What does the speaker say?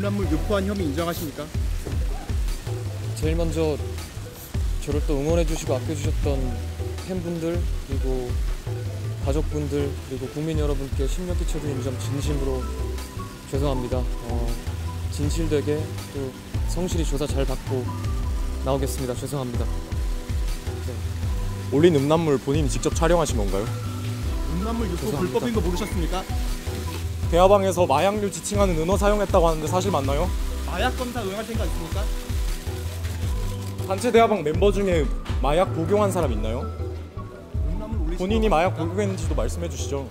음란물 유포한 혐의 인정하십니까? 제일 먼저 저를 또 응원해주시고 아껴주셨던 팬분들 그리고 가족분들 그리고 국민 여러분께 심려 끼쳐드린 점 진심으로 죄송합니다. 어, 진실되게 또 성실히 조사 잘 받고 나오겠습니다. 죄송합니다. 올린 음란물 본인이 직접 촬영하신 건가요? 음란물 유포 죄송합니다. 불법인 거 모르셨습니까? 대화방에서 마약류 지칭하는 은어 사용했다고 하는데 사실 맞나요? 마약 검사 응할 생각 있습니까? 단체 대화방 멤버 중에 마약 복용한 사람 있나요? 본인이 거 마약? 복용했는지도 말씀해 주시죠.